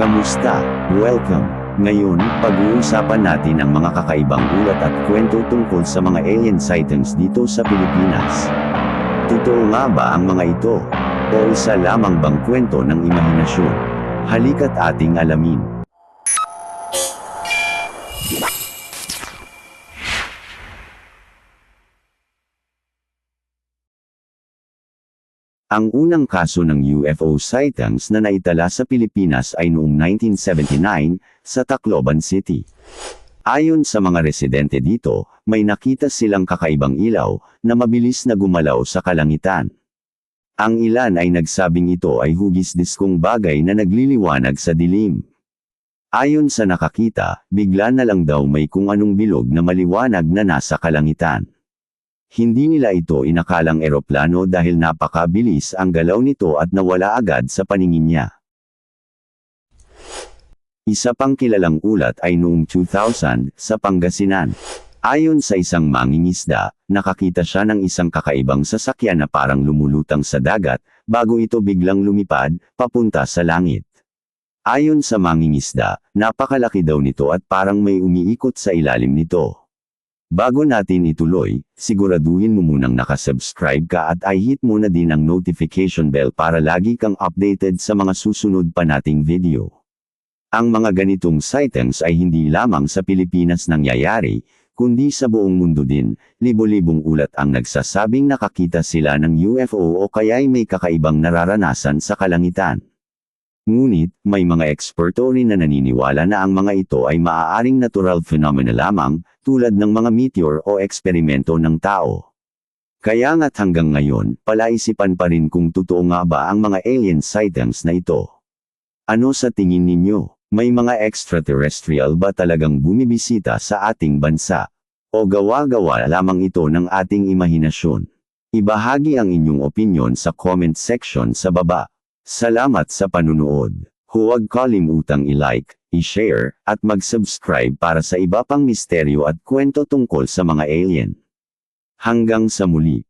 Kumusta? Welcome! Ngayon, pag-uusapan natin ang mga kakaibang ulat at kwento tungkol sa mga alien sightings dito sa Pilipinas. Totoo nga ba ang mga ito? O isa lamang bang kwento ng imahinasyon? Halika't ating alamin. Ang unang kaso ng UFO sightings na naitala sa Pilipinas ay noong 1979, sa Tacloban City. Ayon sa mga residente dito, may nakita silang kakaibang ilaw, na mabilis na gumalaw sa kalangitan. Ang ilan ay nagsabing ito ay hugis diskong bagay na nagliliwanag sa dilim. Ayon sa nakakita, bigla na lang daw may kung anong bilog na maliwanag na nasa kalangitan. Hindi nila ito inakalang eroplano dahil napakabilis ang galaw nito at nawala agad sa paningin niya. Isa pang kilalang ulat ay noong 2000 sa Pangasinan. Ayon sa isang mangingisda, nakakita siya ng isang kakaibang sasakyan na parang lumulutang sa dagat, bago ito biglang lumipad, papunta sa langit. Ayon sa mangingisda, napakalaki daw nito at parang may umiikot sa ilalim nito. Bago natin ituloy, siguraduhin mo munang nakasubscribe ka at i-hit mo na din ang notification bell para lagi kang updated sa mga susunod pa nating video. Ang mga ganitong sightings ay hindi lamang sa Pilipinas nangyayari, kundi sa buong mundo din, libo-libong ulat ang nagsasabing nakakita sila ng UFO o kaya'y may kakaibang nararanasan sa kalangitan. Ngunit, may mga eksperto rin na naniniwala na ang mga ito ay maaaring natural phenomena lamang, tulad ng mga meteor o eksperimento ng tao. Kaya nga't hanggang ngayon, palaisipan pa rin kung totoo nga ba ang mga alien sightings na ito. Ano sa tingin ninyo? May mga extraterrestrial ba talagang bumibisita sa ating bansa? O gawa-gawa lamang ito ng ating imahinasyon? Ibahagi ang inyong opinion sa comment section sa baba. Salamat sa panunood. Huwag kalimutang i-like, i-share, at mag-subscribe para sa iba pang misteryo at kwento tungkol sa mga alien. Hanggang sa muli.